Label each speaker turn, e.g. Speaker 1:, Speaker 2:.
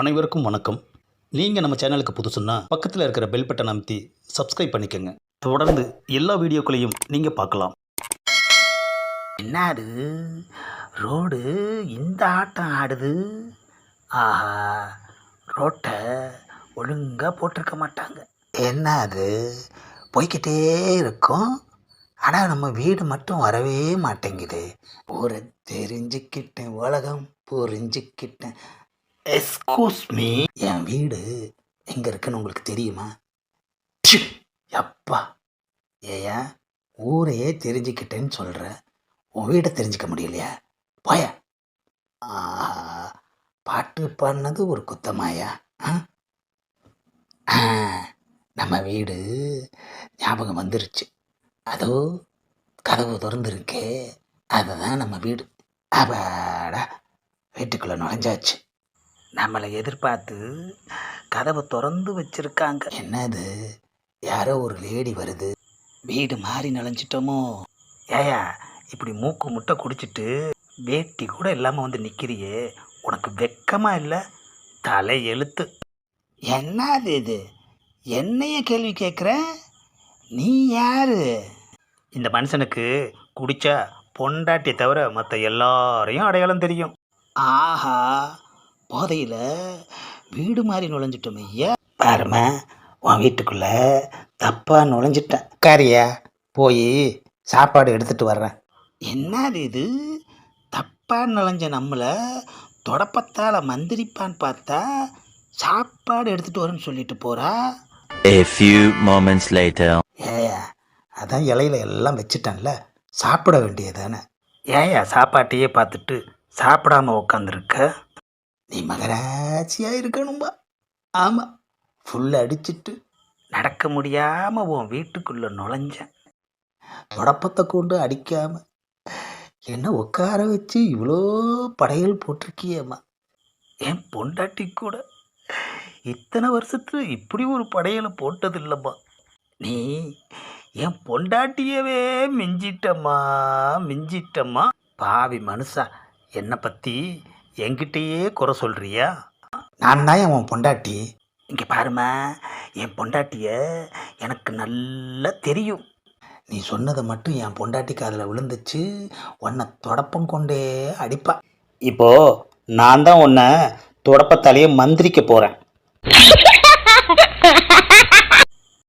Speaker 1: அனைவருக்கும் வணக்கம். நீங்கள் நம்ம சேனலுக்கு புதுசுன்னா பக்கத்தில் இருக்கிற பெல் பட்டன் அமைத்தி சப்ஸ்கிரைப் பண்ணிக்கோங்க. தொடர்ந்து எல்லா வீடியோக்களையும் நீங்கள் பார்க்கலாம்.
Speaker 2: என்னது? ரோடு இந்த ஆட்டம் ஆடுது? ஆஹா ரோட்டை ஒழுங்காக போட்டிருக்க மாட்டாங்க. என்ன அது போய்க்கிட்டே இருக்கும். ஆனால் நம்ம வீடு மட்டும் வரவே மாட்டேங்குது. ஒரு தெரிஞ்சுக்கிட்டேன் உலகம் புரிஞ்சுக்கிட்டேன். எஸ்கூஸ் மீ என் வீடு எங்கே இருக்குன்னு உங்களுக்கு தெரியுமா? எப்பா அப்பா ஏயா ஊரையே தெரிஞ்சுக்கிட்டேன்னு சொல்கிற உன் வீட்டை தெரிஞ்சுக்க முடியலையா? போய. பாட்டு பாடினது ஒரு குத்தமாயா? ஆ? ஆ, நம்ம வீடு ஞாபகம் வந்துருச்சு. அதோ கதவு திறந்துருக்கே. அதுதான் நம்ம வீடு. அப்பாடா வீட்டுக்குள்ளே நுழைஞ்சாச்சு. நம்மளை எதிர்பார்த்து கதவை திறந்து வச்சிருக்காங்க. என்னது? யாரோ ஒரு லேடி வருது. வீடு மாறி நுழைஞ்சிட்டோமோ? ஏயா இப்படி மூக்கு முட்டை குடிச்சிட்டு வேட்டி கூட இல்லாமல் வந்து நிற்கிறியே உனக்கு வெக்கமாக இல்லை? தலை எழுத்து. என்னது இது? என்னைய கேள்வி கேட்குற நீ யாரு?
Speaker 1: இந்த மனுஷனுக்கு குடிச்சா பொண்டாட்டியை தவிர மற்ற எல்லாரையும் அடையாளம் தெரியும்.
Speaker 2: ஆஹா போதையில் வீடு மாதிரி நுழைஞ்சிட்டோம். ஐயா பாருமா உன் வீட்டுக்குள்ள தப்பாக நுழைஞ்சிட்டேன். காரியா போய் சாப்பாடு எடுத்துட்டு வர்றேன். என்னது இது? தப்பாக நுழைஞ்ச நம்மளை தொடப்பத்தால் மந்திரிப்பான்னு பார்த்தா சாப்பாடு எடுத்துட்டு வரேன்னு சொல்லிட்டு போறா.
Speaker 3: A few moments later.
Speaker 2: ஏயா அதான் இலையில எல்லாம் வச்சுட்டேன்ல. சாப்பிட வேண்டியதானே ஏயா சாப்பாட்டையே பார்த்துட்டு சாப்பிடாம உக்காந்துருக்க? நீ மகராட்சியாக இருக்கணும்பா. ஆமாம் ஃபுல் அடிச்சிட்டு நடக்க முடியாமல் உன் வீட்டுக்குள்ளே நுழைஞ்சேன். தொடப்பத்தை கொண்டு அடிக்காமல் என்ன உட்கார வச்சு இவ்வளோ படையல் போட்டிருக்கியேம்மா. என் பொண்டாட்டி கூட இத்தனை வருஷத்துல இப்படி ஒரு படையலை போட்டதில்லைம்மா. நீ என் பொண்டாட்டியவே மிஞ்சிட்டம்மா மிஞ்சிட்டம்மா. பாவி மனுஷா என்னை பற்றி என்கிட்டயே குறை சொல்கிறியா நான் தான் உன் பொண்டாட்டி. இங்கே பாருமா என் பொண்டாட்டிய எனக்கு நல்லா தெரியும். நீ சொன்னதை மட்டும் என் பொண்டாட்டி காதில் விழுந்துச்சு உன்னை தொடப்பம் கொண்டே அடிப்பா.
Speaker 1: இப்போ நான் தான் உன்னை தொடப்பத்தாலேயே மந்திரிக்க போகிறேன்